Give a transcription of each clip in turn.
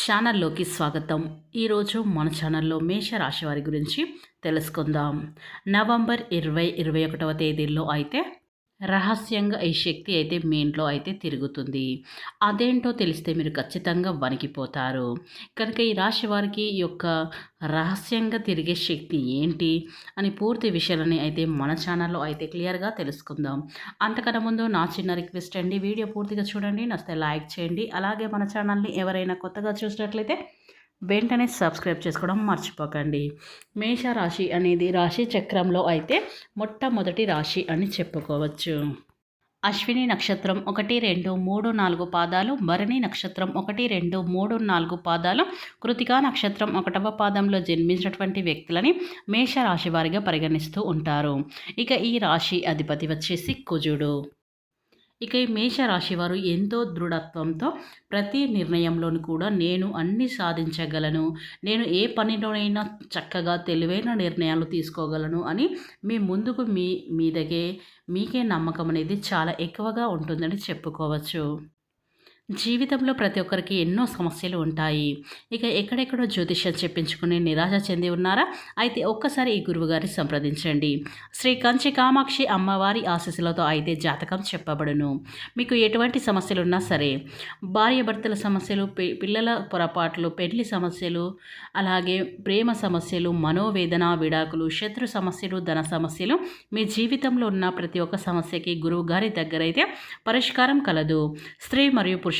ఛానల్లోకి స్వాగతం. ఈరోజు మన ఛానల్లో మేష రాశి వారి గురించి తెలుసుకుందాం. నవంబర్ ఇరవై ఇరవై ఒకటవ తేదీల్లో అయితే రహస్యంగా ఈ శక్తి అయితే మీ ఇంట్లో అయితే తిరుగుతుంది. అదేంటో తెలిస్తే మీరు ఖచ్చితంగా వణికిపోతారు. కనుక ఈ రాశి వారికి ఈ యొక్క రహస్యంగా తిరిగే శక్తి ఏంటి? అని పూర్తి విషయాలని అయితే మన ఛానల్లో అయితే క్లియర్గా తెలుసుకుందాం. అంతకన్నా ముందు నా చిన్న రిక్వెస్ట్ అండి. వీడియో పూర్తిగా చూడండి. నచ్చితే లైక్ చేయండి. అలాగే మన ఛానల్ని ఎవరైనా కొత్తగా చూసినట్లయితే వెంటనే సబ్స్క్రైబ్ చేసుకోవడం మర్చిపోకండి. మేషరాశి అనేది రాశి చక్రంలో అయితే మొట్టమొదటి రాశి అని చెప్పుకోవచ్చు. అశ్విని నక్షత్రం ఒకటి రెండు మూడు నాలుగు పాదాలు భరణి నక్షత్రం ఒకటి రెండు మూడు నాలుగు పాదాలు కృతికా నక్షత్రం ఒకటవ పాదంలో జన్మించినటువంటి వ్యక్తులని మేషరాశి వారిగా పరిగణిస్తూ ఉంటారు. ఇక ఈ రాశి అధిపతి వచ్చేసి కుజుడు. ఇక ఈ మేషరాశి వారు ఎంతో దృఢత్వంతో ప్రతి నిర్ణయంలోనూ కూడా నేను అన్ని సాధించగలను నేను ఏ పనిలోనైనా చక్కగా తెలివైన నిర్ణయాలు తీసుకోగలను అని మీ ముందుకు మీ మీదకే మీకే నమ్మకం అనేది చాలా ఎక్కువగా ఉంటుందని చెప్పుకోవచ్చు. జీవితంలో ప్రతి ఒక్కరికి ఎన్నో సమస్యలు ఉంటాయి. ఇక ఎక్కడెక్కడో జ్యోతిష్యం చెప్పించుకుని నిరాశ చెంది ఉన్నారా? అయితే ఒక్కసారి ఈ గురువుగారిని సంప్రదించండి. శ్రీ కంచి కామాక్షి అమ్మవారి ఆశీస్సులతో అయితే జాతకం చెప్పబడును. మీకు ఎటువంటి సమస్యలు ఉన్నా సరే భార్యాభర్తల సమస్యలు పిల్లల పొరపాట్లు పెళ్ళి సమస్యలు అలాగే ప్రేమ సమస్యలు మనోవేదన విడాకులు శత్రు సమస్యలు ధన సమస్యలు మీ జీవితంలో ఉన్న ప్రతి ఒక్క సమస్యకి గురువు గారి దగ్గర అయితే పరిష్కారం కలదు. స్త్రీ మరియు పురుష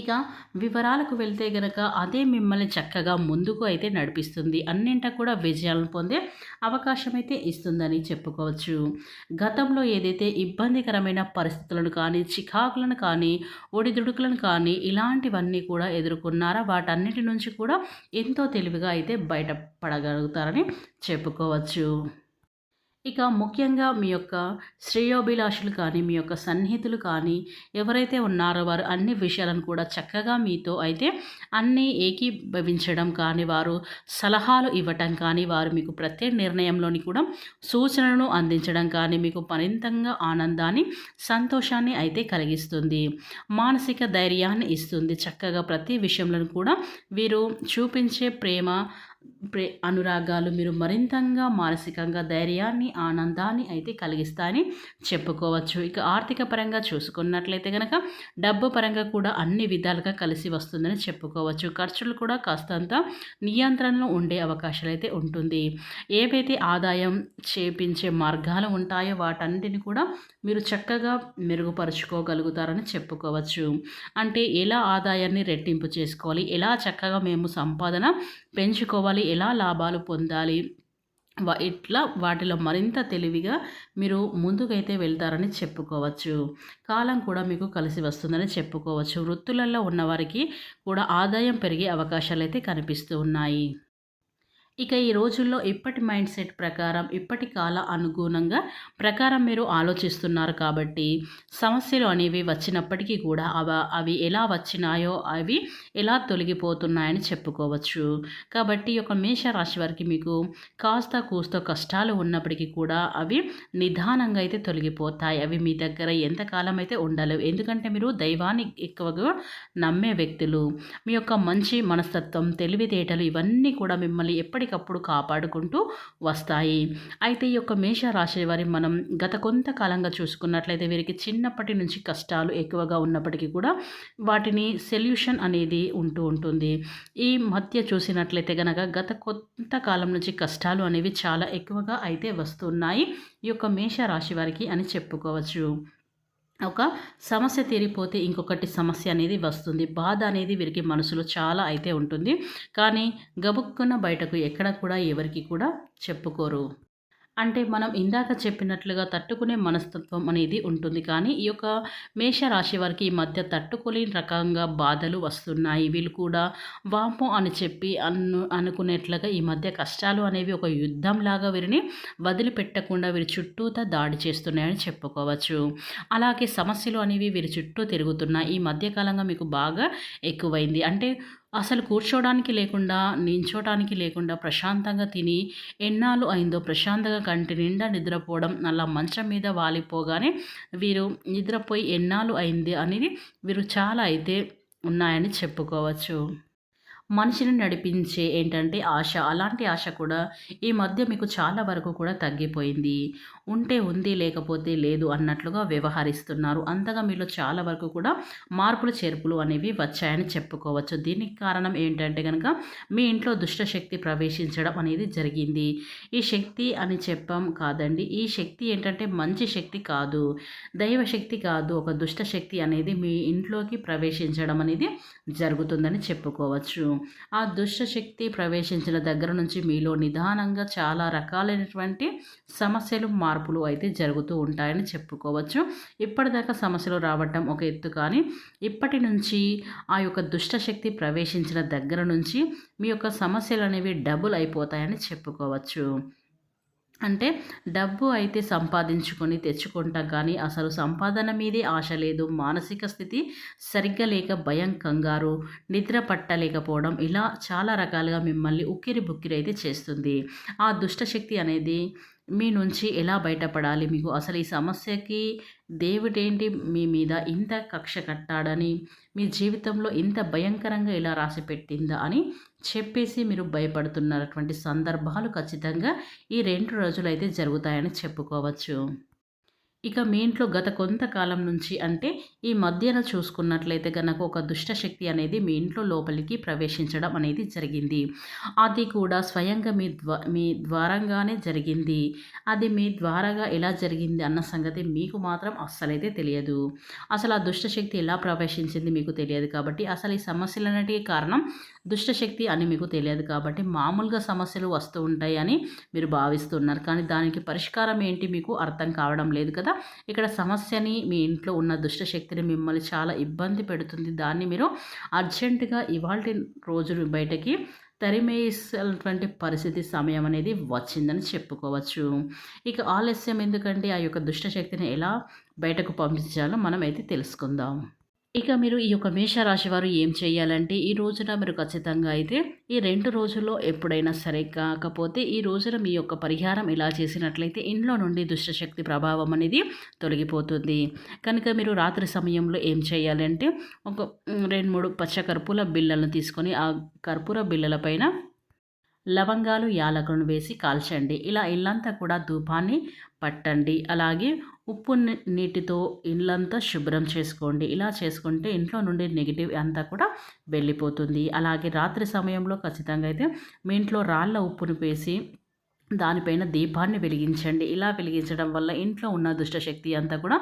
ఇక వివరాలకు వెళ్తే గనక అదే మిమ్మల్ని చక్కగా ముందుకు అయితే నడిపిస్తుంది. అన్నింటా కూడా విజయాలను పొందే అవకాశం అయితే ఇస్తుందని చెప్పుకోవచ్చు. గతంలో ఏదైతే ఇబ్బందికరమైన పరిస్థితులను కానీ చికాకులను కానీ ఒడిదుడుకులను కానీ ఇలాంటివన్నీ కూడా ఎదుర్కొన్నారా? వాటన్నిటి నుంచి కూడా ఎంతో తెలివిగా అయితే బయటపడగలుగుతారని చెప్పుకోవచ్చు. ఇక ముఖ్యంగా మీ యొక్క శ్రేయోభిలాషులు కానీ మీ యొక్క సన్నిహితులు కానీ ఎవరైతే ఉన్నారో వారు అన్ని విషయాలను కూడా చక్కగా మీతో అయితే అన్నీ ఏకీభవించడం కానీ వారు సలహాలు ఇవ్వటం కానీ వారు మీకు ప్రత్యేక నిర్ణయంలోని కూడా సూచనలను అందించడం కానీ మీకు మరింతంగా ఆనందాన్ని సంతోషాన్ని అయితే కలిగిస్తుంది. మానసిక ధైర్యాన్ని ఇస్తుంది. చక్కగా ప్రతి విషయంలో కూడా వీరు చూపించే ప్రేమ ప్రే అనురాగాలు మీరు మరింతంగా మానసికంగా ధైర్యాన్ని ఆనందాన్ని అయితే కలిగిస్తాయని చెప్పుకోవచ్చు. ఇక ఆర్థిక పరంగా చూసుకున్నట్లయితే కనుక డబ్బు పరంగా కూడా అన్ని విధాలుగా కలిసి వస్తుందని చెప్పుకోవచ్చు. ఖర్చులు కూడా కాస్తంత నియంత్రణలో ఉండే అవకాశాలు అయితే ఉంటుంది. ఏవైతే ఆదాయం చేపించే మార్గాలు ఉంటాయో వాటన్నిటిని కూడా మీరు చక్కగా మెరుగుపరుచుకోగలుగుతారని చెప్పుకోవచ్చు. అంటే ఎలా ఆదాయాన్ని రెట్టింపు చేసుకోవాలి? ఎలా చక్కగా మేము సంపాదన పెంచుకోవాలి? ఎలా లాభాలు పొందాలి? ఇట్లా వాటిలో మరింత తెలివిగా మీరు ముందుకైతే వెళ్తారని చెప్పుకోవచ్చు. కాలం కూడా మీకు కలిసి వస్తుందని చెప్పుకోవచ్చు. వృత్తులలో ఉన్నవారికి కూడా ఆదాయం పెరిగే అవకాశాలు అయితే కనిపిస్తూ ఉన్నాయి. ఇక ఈ రోజుల్లో ఇప్పటి మైండ్ సెట్ ప్రకారం ఇప్పటి కాల అనుగుణంగా ప్రకారం మీరు ఆలోచిస్తున్నారు కాబట్టి సమస్యలు అనేవి వచ్చినప్పటికీ కూడా అవ అవి ఎలా వచ్చినాయో అవి ఎలా తొలగిపోతున్నాయని చెప్పుకోవచ్చు. కాబట్టి ఒక మేషరాశి వారికి మీకు కాస్త కూస్త కష్టాలు ఉన్నప్పటికీ కూడా అవి నిదానంగా అయితే తొలగిపోతాయి. అవి మీ దగ్గర ఎంతకాలం అయితే ఉండలేవు. ఎందుకంటే మీరు దైవాన్ని ఎక్కువగా నమ్మే వ్యక్తులు. మీ యొక్క మంచి మనస్తత్వం తెలివితేటలు ఇవన్నీ కూడా మిమ్మల్ని ఎప్పటి ఎప్పటికప్పుడు కాపాడుకుంటూ వస్తాయి. అయితే ఈ యొక్క మేషరాశి వారి మనం గత కొంతకాలంగా చూసుకున్నట్లయితే వీరికి చిన్నప్పటి నుంచి కష్టాలు ఎక్కువగా ఉన్నప్పటికీ కూడా వాటిని సొల్యూషన్ అనేది ఉంటూ ఉంటుంది. ఈ మధ్య చూసినట్లయితే కనుక గత కొంతకాలం నుంచి కష్టాలు అనేవి చాలా ఎక్కువగా అయితే వస్తున్నాయి. ఈ యొక్క మేషరాశి వారికి అని చెప్పుకోవచ్చు. ఒక సమస్య తీరిపోతే ఇంకొకటి సమస్య అనేది వస్తుంది. బాధ అనేది వీరికి మనసులో చాలా అయితే ఉంటుంది. కానీ గబుక్కున్న బయటకు ఎక్కడ కూడా ఎవరికి కూడా చెప్పుకోరు. అంటే మనం ఇందాక చెప్పినట్లుగా తట్టుకునే మనస్తత్వం అనేది ఉంటుంది. కానీ ఈ యొక్క మేషరాశి వారికి ఈ మధ్య తట్టుకోలేని రకంగా బాధలు వస్తున్నాయి. వీళ్ళు కూడా వాము అని చెప్పి అను అనుకునేట్లుగా ఈ మధ్య కష్టాలు అనేవి ఒక యుద్ధంలాగా వీరిని వదిలిపెట్టకుండా వీరి చుట్టూతా దాడి చేస్తున్నాయని చెప్పుకోవచ్చు. అలాగే సమస్యలు అనేవి వీరి చుట్టూ తిరుగుతున్నాయి. ఈ మధ్యకాలంగా మీకు బాగా ఎక్కువైంది. అంటే అసలు కూర్చోడానికి లేకుండా నించోడానికి లేకుండా ప్రశాంతంగా తిని ఎన్నాళ్ళు అయిందో ప్రశాంతంగా కంటి నిండా నిద్రపోవడం అలా మంచం మీద వాలిపోగానే వీరు నిద్రపోయి ఎన్నాళ్ళు అయింది అనేది వీరు చాలా అయితే ఉన్నాయని చెప్పుకోవచ్చు. మనిషిని నడిపించే ఏంటంటే ఆశ. అలాంటి ఆశ కూడా ఈ మధ్య మీకు చాలా వరకు కూడా తగ్గిపోయింది. ఉంటే ఉంది లేకపోతే లేదు అన్నట్లుగా వ్యవహరిస్తున్నారు. అంతగా మీలో చాలా వరకు కూడా మార్పులు చేర్పులు అనేవి వచ్చాయని చెప్పుకోవచ్చు. దీనికి కారణం ఏంటంటే కనుక మీ ఇంట్లో దుష్టశక్తి ప్రవేశించడం అనేది జరిగింది. ఈ శక్తి అని చెప్పాం కాదండి. ఈ శక్తి ఏంటంటే మంచి శక్తి కాదు. దైవశక్తి కాదు. ఒక దుష్టశక్తి అనేది మీ ఇంట్లోకి ప్రవేశించడం అనేది జరుగుతుందని చెప్పుకోవచ్చు. ఆ దుష్టశక్తి ప్రవేశించిన దగ్గర నుంచి మీలో నిదానంగా చాలా రకాలైనటువంటి సమస్యలు మార్పులు అయితే జరుగుతూ ఉంటాయని చెప్పుకోవచ్చు. ఇప్పటిదాకా సమస్యలు రావటం ఒక ఎత్తు కానీ ఇప్పటి నుంచి ఆ యొక్క దుష్టశక్తి ప్రవేశించిన దగ్గర నుంచి మీ యొక్క సమస్యలు అనేవి డబుల్ అయిపోతాయని చెప్పుకోవచ్చు. అంటే డబ్బు అయితే సంపాదించుకొని తెచ్చుకుంటాం కానీ అసలు సంపాదన మీదే ఆశ లేదు మానసిక స్థితి సరిగ్గా లేక భయం కంగారు నిద్ర పట్టలేకపోవడం ఇలా చాలా రకాలుగా మిమ్మల్ని ఉక్కిరి బుక్కిరి అయితే చేస్తుంది. ఆ దుష్టశక్తి అనేది మీ నుంచి ఎలా బయటపడాలి? మీకు అసలు ఈ సమస్యకి దేవుడేంటి మీ మీద ఇంత కక్ష కట్టాడని మీ జీవితంలో ఇంత భయంకరంగా ఎలా రాసి పెట్టిందా అని చెప్పేసి మీరు భయపడుతున్నటువంటి సందర్భాలు ఖచ్చితంగా ఈ రెండు రోజులు అయితే జరుగుతాయని చెప్పుకోవచ్చు. ఇక మీ ఇంట్లో గత కొంతకాలం నుంచి అంటే ఈ మధ్యన చూసుకున్నట్లయితే కనుక ఒక దుష్టశక్తి అనేది మీ ఇంట్లో లోపలికి ప్రవేశించడం అనేది జరిగింది. అది కూడా స్వయంగా మీ ద్వా మీ ద్వారంగానే జరిగింది. అది మీ ద్వారాగా ఎలా జరిగింది అన్న సంగతి మీకు మాత్రం అస్సలైతే తెలియదు. అసలు ఆ దుష్టశక్తి ఎలా ప్రవేశించింది మీకు తెలియదు కాబట్టి అసలు ఈ సమస్యలన్నిటికీ కారణం దుష్టశక్తి అని మీకు తెలియదు కాబట్టి మామూలుగా సమస్యలు వస్తూ ఉంటాయి అని మీరు భావిస్తున్నారు. కానీ దానికి పరిష్కారం ఏంటి మీకు అర్థం కావడం లేదు కదా. ఇక్కడ సమస్యని మీ ఇంట్లో ఉన్న దుష్టశక్తిని మిమ్మల్ని చాలా ఇబ్బంది పెడుతుంది. దాన్ని మీరు అర్జెంటుగా ఇవాళ రోజులు బయటకి తరిమేసినటువంటి పరిస్థితి సమయం అనేది వచ్చిందని చెప్పుకోవచ్చు. ఇక ఆలస్యం ఎందుకంటే ఆ యొక్క దుష్టశక్తిని ఎలా బయటకు పంపించాలో మనం అయితే తెలుసుకుందాం. ఇక మీరు ఈ యొక్క మేషరాశి వారు ఏం చేయాలంటే ఈ రోజున మీరు ఖచ్చితంగా అయితే ఈ రెండు రోజుల్లో ఎప్పుడైనా సరే కాకపోతే ఈ రోజున మీ యొక్క పరిహారం ఇలా చేసినట్లయితే ఇంట్లో నుండి దుష్టశక్తి ప్రభావం అనేది తొలగిపోతుంది. కనుక మీరు రాత్రి సమయంలో ఏం చేయాలంటే ఒక రెండు మూడు పచ్చ కర్పూర బిళ్ళలను తీసుకొని ఆ కర్పూర బిళ్ళల పైన లవంగాలు యాలకులను వేసి కాల్చండి. ఇలా ఇల్లంతా కూడా ధూపాన్ని పట్టండి. అలాగే ఉప్పు నీటితో ఇల్లంతా శుభ్రం చేసుకోండి. ఇలా చేసుకుంటే ఇంట్లో నుండి నెగిటివ్ అంతా కూడా వెళ్ళిపోతుంది. అలాగే రాత్రి సమయంలో ఖచ్చితంగా అయితే మీ ఇంట్లో రాళ్ళ ఉప్పును వేసి దానిపైన దీపాన్ని వెలిగించండి. ఇలా వెలిగించడం వల్ల ఇంట్లో ఉన్న దుష్టశక్తి అంతా కూడా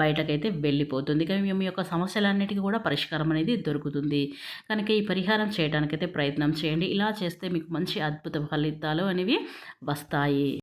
బయటకైతే వెళ్ళిపోతుంది. కానీ మీ యొక్క సమస్యలన్నిటికీ కూడా పరిష్కారం అనేది దొరుకుతుంది. కనుక ఈ పరిహారం చేయడానికైతే ప్రయత్నం చేయండి. ఇలా చేస్తే మీకు మంచి అద్భుత ఫలితాలు అనేవి వస్తాయి.